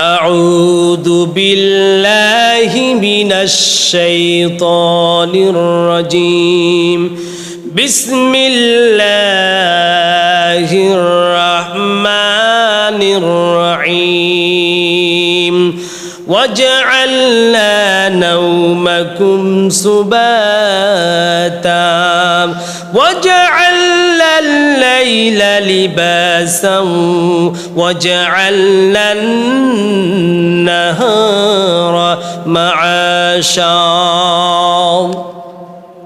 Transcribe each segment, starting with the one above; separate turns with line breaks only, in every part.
أعوذ بالله من الشيطان الرجيم. بسم الله الرحمن الرحيم. وجعلنا نومكم سباتا. وجعلنا الليل لباسا وجعلنا النهار معاشا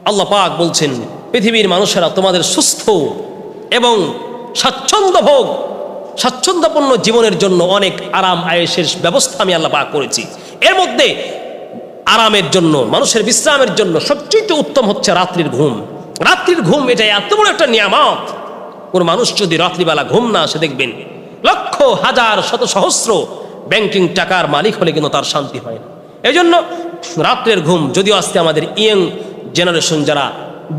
আল্লাহ পাক বলছেন পৃথিবীর মানুষেরা তোমাদের সুস্থ এবং স্বাচ্ছন্দ্য ভোগ স্বাচ্ছন্দ্যপূর্ণ জীবনের জন্য অনেক আরাম আয়েসের ব্যবস্থা আমি আল্লাহ পাক করেছি এর মধ্যে আরামের জন্য মানুষের বিশ্রামের জন্য সবচেয়ে উত্তম হচ্ছে রাত্রির ঘুম রাত্রির ঘুম, এটা এত বড় একটা নিয়ামত। কোন মানুষ যদি রাত্রিবেলা ঘুম না আসে, দেখবেন লক্ষ, হাজার, শত, সহস্র ব্যাংকিং টাকার মালিক হলে কিন্তু তার শান্তি হয় না। এই জন্য রাত্রের ঘুম, যদিও আসতে আমাদের ইয়ং জেনারেশন যারা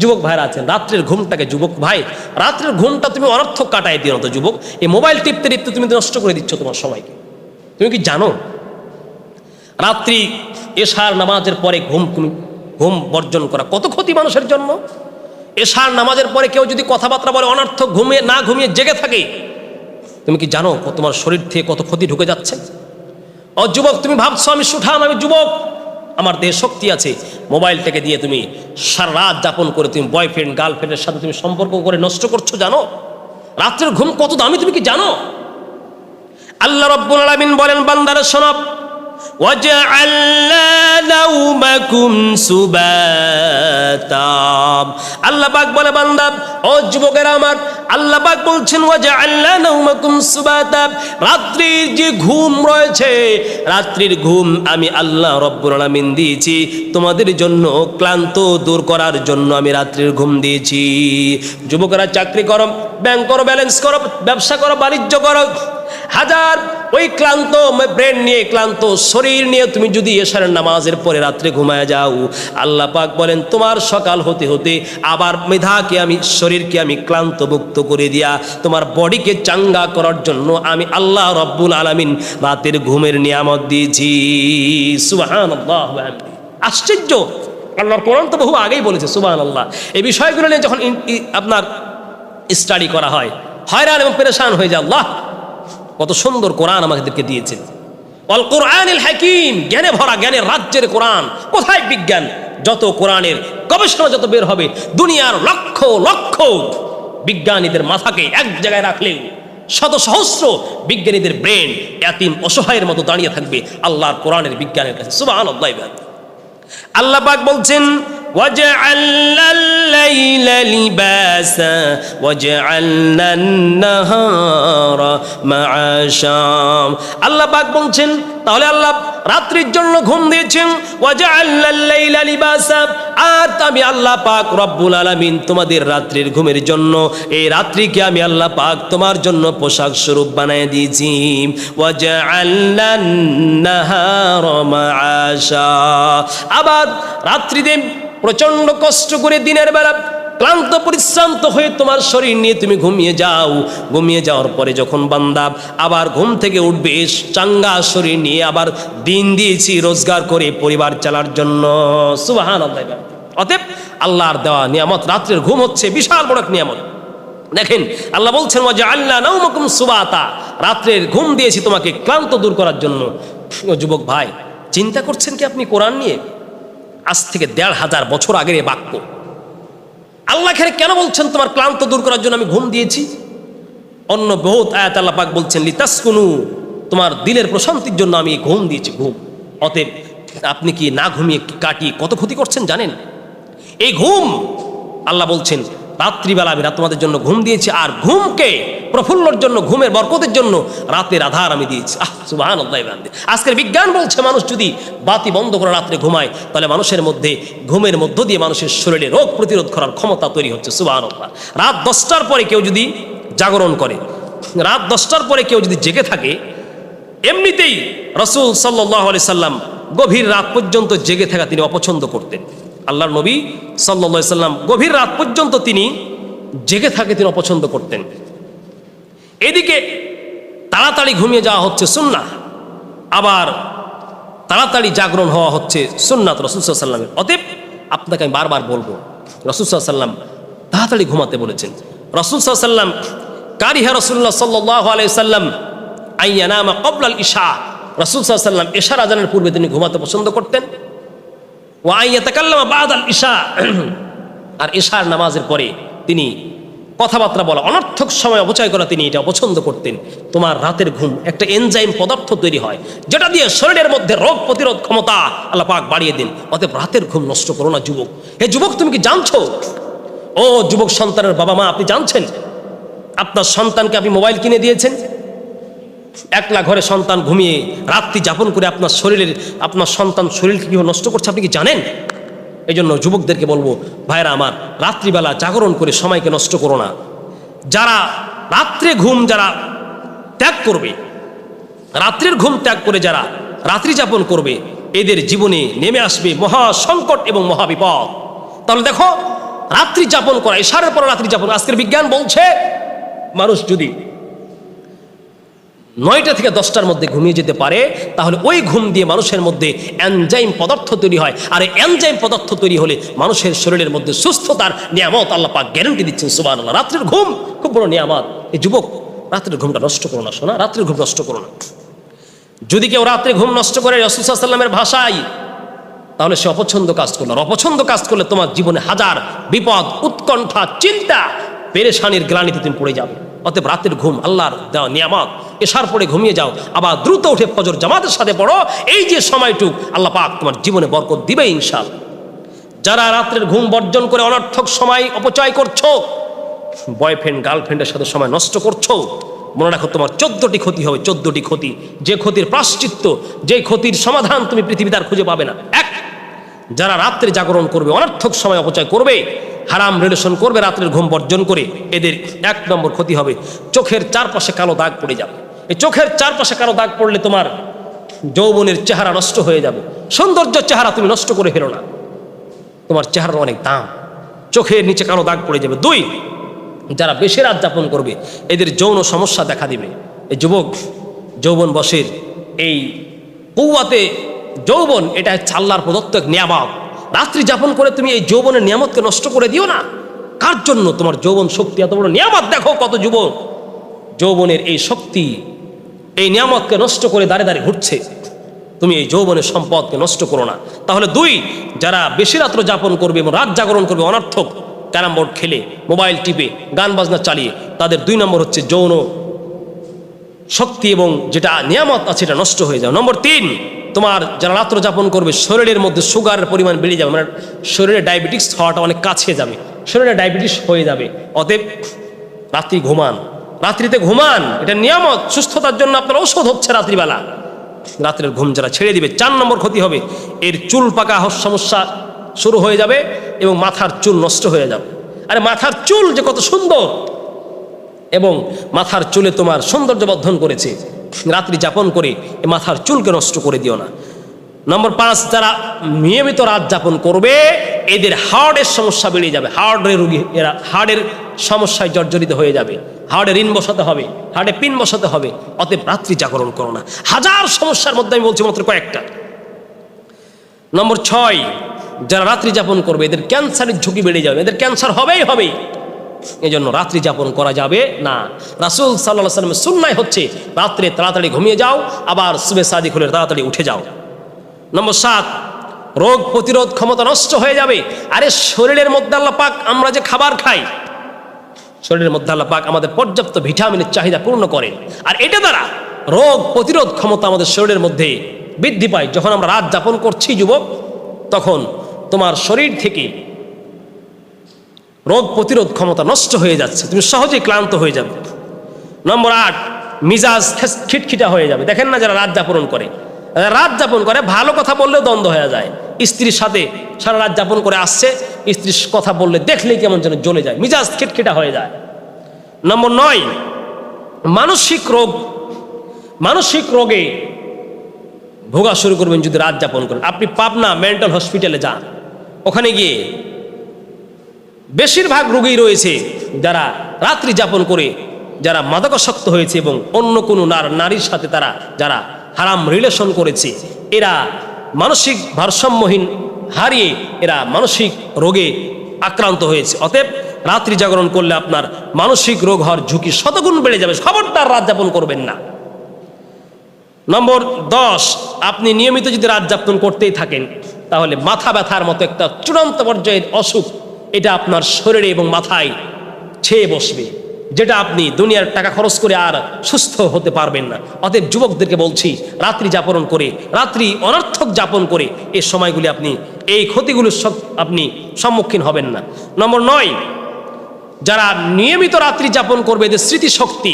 যুবক ভাইরা আছেন, রাত্রের ঘুমটাকে যুবক ভাই, রাত্রের ঘুমটা তুমি অনর্থক কাটাই দিও না তো যুবক। এই মোবাইল টিপতে টিপতে তুমি নষ্ট করে দিচ্ছ তোমার সবাইকে। তুমি কি জানো? রাত্রি এশার নামাজের পরে ঘুম ঘুম বর্জন করা কত ক্ষতি মানুষের জন্য? এশার নামাজের পরে কেউ যদি কথাবার্তা বলে অনর্থক, ঘুমিয়ে না ঘুমিয়ে জেগে থাকে, তুমি কি জানো তোমার শরীর থেকে কত ক্ষতি ঢুকে যাচ্ছে? ও যুবক, তুমি ভাবছ আমি সুঠাম, আমি যুবক। আমার দেহে শক্তি আছে মোবাইলটাকে দিয়ে তুমি সারা রাত যাপন করে তুমি বয়ফ্রেন্ড গার্লফ্রেন্ডের সাথে তুমি সম্পর্ক করে নষ্ট করছ, জানো? রাত্রের ঘুম কত দামি, তুমি কি জানো? আল্লাহ রব্বুল আলামিন বলেন, বান্দারা শোনব আল্লাপাক বলে বান্দাব ও যুবকের আমার আল্লাপাক বলছেন ওয়াজা আল্লাহ নৌমাকুম সুবাতাব রাত্রির যে ঘুম রয়েছে, রাত্রির ঘুম আমি আল্লাহ রব্বুল দিয়েছি, তোমাদের জন্য ক্লান্ত দূর করার জন্য আমি রাত্রির ঘুম দিয়েছি। যুবকেরা, চাকরি করো ব্যাংক করো ব্যালেন্স করো, ব্যবসা করো, বাণিজ্য করো হাজার ওই ক্লান্ত ব্রেন নিয়ে, ক্লান্ত শরীর নিয়ে তুমি যদি এশারের নামাজের পরে রাত্রে ঘুমায় যাও, আল্লাহ পাক বলেন, তোমার সকাল হতে হতে আবার মেধাকে আমি, শরীরকে আমি ক্লান্ত মুক্ত করে দিয়া, তোমার বডিকে চাঙ্গা করার জন্য আমি আল্লাহ রব্বুল আলামিন রাতের ঘুমের নিয়ামত দিয়েছি। সুবাহান আশ্চর্য! আল্লাহর কোরআন তো বহু আগেই বলেছে সুবাহান আল্লাহ এই বিষয়গুলো নিয়ে যখন আপনার স্টাডি করা হয়, হয়রান এবং পেরেশান হয়ে যায় আল্লাহ! কত সুন্দর কোরআন আমাদেরকে দিয়েছেন অল কোরআনিল হাকিম, জ্ঞানে ভরা জ্ঞানের রাজ্যের কোরআন। কোথায় বিজ্ঞান? যত কোরআনের গবেষণা যত বের হবে, দুনিয়ার লক্ষ লক্ষ বিজ্ঞানীদের মাথাকে এক জায়গায় রাখলেও শত সহস্র বিজ্ঞানীদের ব্রেন এতিম অসহায়ের মতো দাঁড়িয়ে থাকবে আল্লাহর কোরআনের বিজ্ঞানের কাছে। সুবাহ আল্লাহ আল্লাহ বলছেন وجعلنا الليل لباسا وجعلنا النهار معاشا আল্লাহ পাক বলছেন তাহলে আল্লাহ রাত্রির জন্য ঘুম দিয়েছেন وجعلنا الليل لباسا আর আমি আল্লাহ পাক রব্বুল আলামিন তোমাদের রাত্রির ঘুমের জন্য এই রাত্রিকে আমি আল্লাহ পাক তোমার জন্য পোশাক স্বরূপ বানিয়ে দিয়েছি وجعلنا النهار معاشا আবার রাত্রিতে প্রচণ্ড কষ্ট করে দিনের বেলা ক্লান্ত, পরিশ্রান্ত হয়ে তোমার শরীর নিয়ে তুমি ঘুমিয়ে যাও। ঘুমিয়ে যাওয়ার পরে যখন বান্দা আবার ঘুম থেকে উঠবে চাঙ্গা শরীর নিয়ে আবার দিন দিয়েছি রোজগার করে পরিবার চালার জন্য। সুবাহান অতএব আল্লাহর দেওয়া নিয়ামত, রাত্রের ঘুম হচ্ছে বিশাল বড় নিয়ামত। দেখেন, আল্লাহ বলছেন যে আল্লাহ নাউমকুম সুবাতা। রাত্রের ঘুম দিয়েছি তোমাকে ক্লান্ত দূর করার জন্য। যুবক ভাই, চিন্তা করছেন কি আপনি কোরআন নিয়ে? আজ থেকে দেড় হাজার বছর আগের এ বাক্য। আল্লাহ এখানে কেন বলছেন তোমার ক্লান্ত দূর করার জন্য আমি ঘুম দিয়েছি? অন্য বহুত আয়াত আল্লাহ পাক বলছেন, লিতাসকুনু, তোমার দিলের প্রশান্তির জন্য আমি ঘুম দিয়েছি, ঘুম। অতএব আপনি কি না ঘুমিয়ে কাটিয়ে কত ক্ষতি করছেন জানেন? এই ঘুম, আল্লাহ বলছেন, রাত্রিবেলা আমি রাত তোমাদের জন্য ঘুম দিয়েছি, আর ঘুমকে প্রফুল্লর জন্য, ঘুমের বরকতের জন্য রাতের আধার আমি দিয়েছি। আহ সুবাহান আজকের বিজ্ঞান বলছে, মানুষ যদি বাতি বন্ধ করে রাত্রে ঘুমায়, তাহলে মানুষের মধ্যে, ঘুমের মধ্য দিয়ে মানুষের শরীরে রোগ প্রতিরোধ করার ক্ষমতা তৈরি হচ্ছে সুবাহান রাত দশটার পরে কেউ যদি জাগরণ করে, রাত দশটার পরে কেউ যদি জেগে থাকে, এমনিতেই রসুল সাল্লাহ আলি সাল্লাম গভীর রাত পর্যন্ত জেগে থাকা তিনি অপছন্দ করতেন। আল্লাহর নবী সাল্লা সাল্লাম গভীর রাত পর্যন্ত তিনি জেগে থাকে তিনি অপছন্দ করতেন। এদিকে তাড়াতাড়ি ঘুমিয়ে যাওয়া হচ্ছে সুন্না আবার তাড়াতাড়ি জাগরণ হওয়া হচ্ছে সুন্নাত রসুলসাল্লামের অতএব আপনাকে আমি বারবার বলব রসুলসাল্লাম তাড়াতাড়ি ঘুমাতে বলেছেন। রসুলসাল্লাম কারিহা রসুল্লাহ সাল্লাহ আলাইসাল্লাম আইয়ানামা কবলাল ইশা। রসুলসাল্লাম এশার আজানের পূর্বে তিনি ঘুমাতে পছন্দ করতেন। ও আইয়া তাকাল্লামা বাদ আল ইশা। আর এশার নামাজের পরে তিনি কথাবার্তা বলা, অনর্থক সময় অপচয় করা তিনি এটা পছন্দ করতেন। তোমার রাতের ঘুম একটা এনজাইম পদার্থ তৈরি হয়, যেটা দিয়ে শরীরের মধ্যে রোগ প্রতিরোধ ক্ষমতা আল্লাহ পাক বাড়িয়ে দিন। অতএব রাতের ঘুম নষ্ট করো না যুবক। হে যুবক, তুমি কি জানছো? ও যুবক সন্তানের বাবা মা, আপনি জানছেন? আপনার সন্তানকে আপনি মোবাইল কিনে দিয়েছেন? একলা ঘরে সন্তান ঘুমিয়ে রাত্রি যাপন করে আপনার শরীরের, আপনার সন্তান শরীরকে কীভাবে নষ্ট করছে আপনি কি জানেন? এই জন্য যুবকদেরকে বলব ভাইরা আমার, রাত্রিবেলা জাগরণ করে সময়কে নষ্ট করো না। যারা রাত্রে ঘুম যারা ত্যাগ করবে, রাত্রের ঘুম ত্যাগ করে যারা রাত্রি যাপন করবে, এদের জীবনে নেমে আসবে মহা সংকট এবং মহাবিপদ তাহলে দেখো, রাত্রি যাপন করা এশারের পর রাত্রি যাপন, আজকের বিজ্ঞান বলছে, মানুষ যদি নয়টা থেকে দশটার মধ্যে ঘুমিয়ে যেতে পারে, তাহলে ওই ঘুম দিয়ে মানুষের মধ্যে অ্যানজাইম পদার্থ তৈরি হয়। আর এই অ্যানজাইম পদার্থ তৈরি হলে মানুষের শরীরের মধ্যে সুস্থতার নিয়ামত আল্লাহ পাক গ্যারেন্টি দিচ্ছেন সুবাহ আল্লাহ রাত্রের ঘুম খুব বড় নিয়ামত। এই যুবক, রাত্রের ঘুমটা নষ্ট করো না শোনা রাত্রের ঘুম নষ্ট করো না। যদি কেউ রাত্রে ঘুম নষ্ট করে রসুসাল্লামের ভাষায়, তাহলে সে অপছন্দ কাজ করল। আর অপছন্দ কাজ করলে তোমার জীবনে হাজার বিপদ, উৎকণ্ঠা, চিন্তা, পেরেশানির গ্লানিতে তুমি পড়ে যাবে। অতএব রাতের ঘুম আল্লাহর দেওয়া নিয়ামত। এসার পরে ঘুমিয়ে যাও। আবার দ্রুত উঠে ফজর জামাতের সাথে পড়ো। এই যে সময়টুক, আল্লাহ পাক তোমার জীবনে বরকত দিবে ইনশাল যারা রাত্রের ঘুম বর্জন করে অনর্থক সময় অপচয় করছ বয়ফ্রেন্ড গার্লফ্রেন্ডের সাথে সময় নষ্ট করছ, মনে রাখো তোমার চোদ্দটি ক্ষতি হবে, চোদ্দটি ক্ষতি। যে ক্ষতির প্রাশ্চিত্য, যে ক্ষতির সমাধান তুমি পৃথিবী তার খুঁজে পাবে না। এক, যারা রাত্রে জাগরণ করবে, অনর্থক সময় অপচয় করবে, হারাম রিলেশন করবে রাত্রের ঘুম বর্জন করে, এদের এক নম্বর ক্ষতি হবে, চোখের চারপাশে কালো দাগ পড়ে যাবে। এই চোখের চারপাশে কারও দাগ পড়লে তোমার যৌবনের চেহারা নষ্ট হয়ে যাবে। সৌন্দর্য চেহারা তুমি নষ্ট করে ফেলো না। তোমার চেহারার অনেক দাম। চোখের নিচে কারও দাগ পড়ে যাবে। দুই, যারা বেশি রাত যাপন করবে, এদের যৌন সমস্যা দেখা দিবে। এই যুবক, যৌবন বসের এই কৌয়াতে যৌবন, এটা হচ্ছে আল্লাহর প্রদত্ত এক নিয়ামত। রাত্রি যাপন করে তুমি এই যৌবনের নিয়ামতকে নষ্ট করে দিও না। কার জন্য তোমার যৌবন শক্তি এত বড়? নিয়ামত দেখো কত যুবক। যৌবনের এই শক্তি এই নিয়ামতকে নষ্ট করে দাঁড়ে দাঁড়িয়ে ঘুরছে। তুমি এই যৌবনের সম্পদকে নষ্ট করো না। তাহলে দুই, যারা বেশি রাত্র যাপন করবে এবং রাত জাগরণ করবে অনার্থক ক্যারাম বোর্ড খেলে, মোবাইল টিপে, গান বাজনা চালিয়ে, তাদের দুই নম্বর হচ্ছে যৌন শক্তি এবং যেটা নিয়ামত আছে এটা নষ্ট হয়ে যাবে। নম্বর তিন, তোমার যারা রাত্র যাপন করবে, শরীরের মধ্যে সুগারের পরিমাণ বেড়ে যাবে। মানে শরীরে ডায়াবেটিস হওয়াটা অনেক কাছে যাবে। শরীরে ডায়াবেটিস হয়ে যাবে। অতএব রাত্রি ঘুমান। রাত্রিতে ঘুমান, এটা নিয়ামত, সুস্থতার জন্য আপনার ঔষধ হচ্ছে রাত্রিবেলা। রাত্রের ঘুম যারা ছেড়ে দিবে, চার নম্বর ক্ষতি হবে, এর চুল পাকা সমস্যা শুরু হয়ে যাবে এবং মাথার চুল নষ্ট হয়ে যাবে। আরে মাথার চুল যে কত সুন্দর! এবং মাথার চুলে তোমার সৌন্দর্য বর্ধন করেছে। রাত্রি যাপন করে এ মাথার চুলকে নষ্ট করে দিও না। নম্বর পাঁচ, যারা নিয়মিত রাত যাপন করবে, এদের হার্টের সমস্যা বেড়ে যাবে। হার্টের রুগী, এরা হার্টের সমস্যায় জর্জরিত হয়ে যাবে। হার্টে ঋণ বসাতে হবে হার্টে পিন বসাতে হবে, অতএব রাত্রি জাগরণ করো না। হাজার সমস্যার মধ্যে আমি বলছি মাত্র কয়েকটা। নম্বর ছয়, যারা রাত্রি যাপন করবে, এদের ক্যান্সারের ঝুঁকি বেড়ে যাবে, এদের ক্যান্সার হবেই হবেই। এই জন্য রাত্রি যাপন করা যাবে না। রাসুল সাল্লাহ সাল্লামের সুন্নায় হচ্ছে, রাত্রে তাড়াতাড়ি ঘুমিয়ে যাও, আবার সুবে সাদি খুলে তাড়াতাড়ি উঠে যাও। নম্বর সাত, রোগ প্রতিরোধ ক্ষমতা নষ্ট হয়ে যাবে। আরে শরীরের মধ্যে আল্লাহ পাক আমরা যে খাবার খাই শরীরের মধ্যে আল্লাহ পাক আমাদের পর্যাপ্ত ভিটামিনের চাহিদা পূর্ণ করে। আর এটা দ্বারা রোগ প্রতিরোধ ক্ষমতা আমাদের শরীরের মধ্যে বৃদ্ধি পায়। যখন আমরা রাত যাপন করছি যুবক, তখন তোমার শরীর থেকে রোগ প্রতিরোধ ক্ষমতা নষ্ট হয়ে যাচ্ছে। তুমি সহজেই ক্লান্ত হয়ে যাবে। নম্বর আট, মিজাজ খিটখিটা হয়ে যাবে। দেখেন না যারা রাত যাপন করে। রাত যাপন করে, ভালো কথা বললেও দ্বন্দ্ব হয়ে যায়। স্ত্রীর সাথে সারা রাত যাপন করে আসছে। স্ত্রীর কথা বললে দেখলেই কেমন যেন জ্বলে যায়, মিজাজ খিটখিটা হয়ে যায়। নম্বর নয়, মানসিক রোগ, মানসিক রোগে ভোগা শুরু করবেন যদি রাত যাপন করেন। আপনি পাবনা মেন্টাল হসপিটালে যান। ওখানে গিয়ে বেশিরভাগ রোগী রয়েছে যারা রাত্রি যাপন করে, যারা মাদকাসক্ত হয়েছে এবং অন্য কোনো নার নারীর সাথে তারা, যারা হারাম রিলেশন করেছে, এরা মানসিক ভারসাম্যহীন হারিয়ে এরা মানসিক রোগে আক্রান্ত হয়েছে। অতএব রাত্রি জাগরণ করলে আপনার মানসিক রোগ হওয়ার ঝুঁকি শতগুণ বেড়ে যাবে। খবরদার রাত যাপন করবেন না। নম্বর দশ, আপনি নিয়মিত যদি রাত যাপন করতেই থাকেন, তাহলে মাথা ব্যথার মতো একটা চূড়ান্ত পর্যায়ের অসুখ, এটা আপনার শরীরে এবং মাথায় ছেয়ে বসবে। যেটা আপনি দুনিয়ার টাকা খরচ করে আর সুস্থ হতে পারবেন না। অতএব যুবকদেরকে বলছি, রাত্রি যাপন করে, রাত্রি অনর্থক যাপন করে এই সময়গুলি আপনি, এই ক্ষতিগুলোর আপনি সম্মুখীন হবেন না। নম্বর নয়, যারা নিয়মিত রাত্রি যাপন করবে, এদের স্মৃতিশক্তি,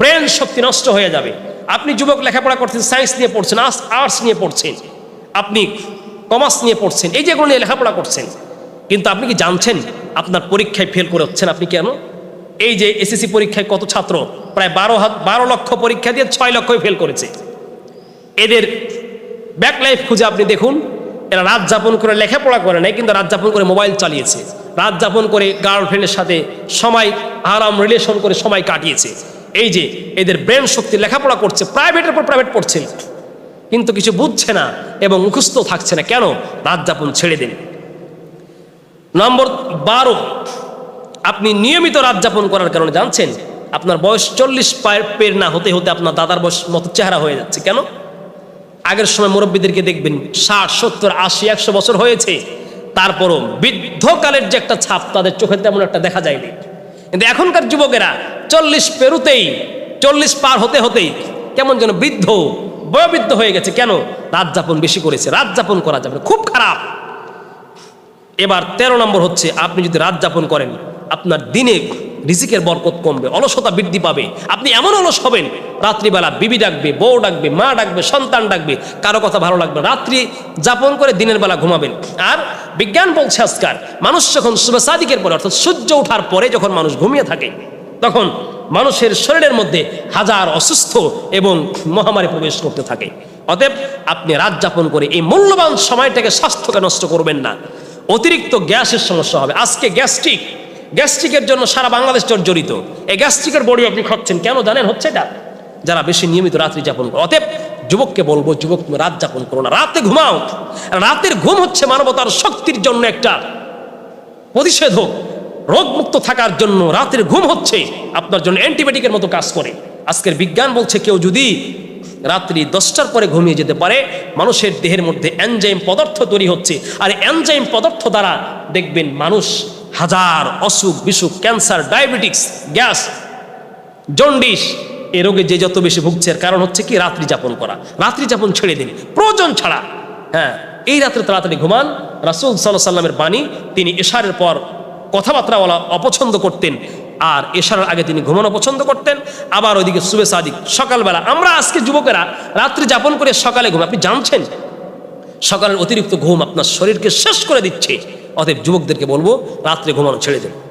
ব্রেন শক্তি নষ্ট হয়ে যাবে। আপনি যুবক লেখাপড়া করছেন, সায়েন্স নিয়ে পড়ছেন, আর্টস নিয়ে পড়ছেন, আপনি কমার্স নিয়ে পড়ছেন, এই যেগুলো নিয়ে লেখাপড়া করছেন, কিন্তু আপনি কি জানছেন, আপনার পরীক্ষায় ফেল করে হচ্ছেন আপনি কেন? এই যে এসএসসি পরীক্ষায় কত ছাত্র? প্রায় বারো বারো লক্ষ পরীক্ষা দিয়ে ছয় লক্ষই ফেল করেছে। এদের ব্যাক লাইফ খুঁজে আপনি দেখুন, এরা রাত যাপন করে লেখাপড়া করে নাই, কিন্তু রাত যাপন করে মোবাইল চালিয়েছে। রাত যাপন করে গার্লফ্রেন্ডের সাথে সময়, আরাম রিলেশন করে সময় কাটিয়েছে। এই যে এদের ব্রেন শক্তি লেখাপড়া করছে প্রাইভেটের পর প্রাইভেট পড়ছে। কিন্তু কিছু বুঝছে না এবং মুখস্থ থাকছে না। কেন? রাত যাপন ছেড়ে দিন নম্বর বারো আপনি নিয়মিত রাত যাপন করার কারণে জানছেন, আপনার বয়স চল্লিশ পায়ের পের না হতে হতে আপনার দাদার বয়স মতো চেহারা হয়ে যাচ্ছে। কেন? আগের সময় মুরব্বীদেরকে দেখবেন, ষাট, সত্তর, আশি, একশো বছর হয়েছে। তারপরও বৃদ্ধকালের যে একটা ছাপ, তাদের চোখে তেমন একটা দেখা যায়নি। কিন্তু এখনকার যুবকেরা চল্লিশ পেরুতেই, চল্লিশ পার হতে হতেই কেমন যেন বৃদ্ধ, বয়োবৃদ্ধ হয়ে গেছে। কেন? রাত যাপন বেশি করেছে, রাত যাপন করা যাবে। খুব খারাপ। এবার ১৩ নম্বর হচ্ছে, আপনি যদি রাত যাপন করেন আপনার দিনে রিজিকের বরকত কমবে, অলসতা বৃদ্ধি পাবে। আপনি এমন অলস হবেন, রাত্রিবেলা বিবি ডাকবে, বউ ডাকবে, মা ডাকবে, সন্তান ডাকবে, কারও কথা ভালো লাগবে রাত্রি যাপন করে দিনের বেলা ঘুমাবেন। আর বিজ্ঞান বলছে আজকাল মানুষ যখন শুভে সাদিকের পরে, অর্থাৎ সূর্য ওঠার পরে যখন মানুষ ঘুমিয়ে থাকে, তখন মানুষের শরীরের মধ্যে হাজার অসুস্থ এবং মহামারী প্রবেশ করতে থাকে। অতএব আপনি রাত যাপন করে এই মূল্যবান সময়টাকে স্বাস্থ্যকে নষ্ট করবেন না। অতিরিক্ত গ্যাসের সমস্যা হবে। আজকে গ্যাস্ট্রিক গ্যাস্ট্রিকের জন্য সারা বাংলাদেশ জর্জরিত। এই গ্যাস্ট্রিকের বড়ি আপনি খাচ্ছেন কেন জানেন হচ্ছে এটা? যারা বেশি নিয়মিত রাত্রি যাপন করে। অতএব যুবককে বলব, যুবক তুমি রাত যাপন করো না, রাতে ঘুমাও। রাতের ঘুম হচ্ছে মানবতার শক্তির জন্য একটা প্রতিষেধক। রোগমুক্ত থাকার জন্য রাতের ঘুম হচ্ছে আপনার জন্য অ্যান্টিবায়োটিকের মতো কাজ করে। আজকের বিজ্ঞান বলছে কেউ যদি রাত্রি দশটার পরে ঘুমিয়ে যেতে পারে, মানুষের দেহের মধ্যে অ্যানজাইম পদার্থ তৈরি হচ্ছে। আর অ্যানজাইম পদার্থ দ্বারা দেখবেন মানুষ হাজার অসুখ বিসুখ, ক্যান্সার, ডায়াবেটিক্স, গ্যাস, জন্ডিস এ রোগে যে যত বেশি ভুগছে কারণ হচ্ছে কি? রাত্রি যাপন করা। রাত্রি যাপন ছেড়ে দিন। প্রয়োজন ছাড়া। হ্যাঁ এই রাত্রে তাড়াতাড়ি ঘুমান। রাসুল সাল্লাহ সাল্লামের বাণী, তিনি এশারের পর কথাবার্তা বলা অপছন্দ করতেন, আর এশারের আগে তিনি ঘুমানো পছন্দ করতেন। আবার ওইদিকে সুবে সাদিক, সকালবেলা, আমরা আজকে যুবকেরা রাত্রি যাপন করে সকালে ঘুম। আপনি জানছেন? সকালের অতিরিক্ত ঘুম আপনার শরীরকে শেষ করে দিচ্ছে। অতএব যুবকদেরকে বলব রাত্রে ঘুমানো ছেড়ে দেন।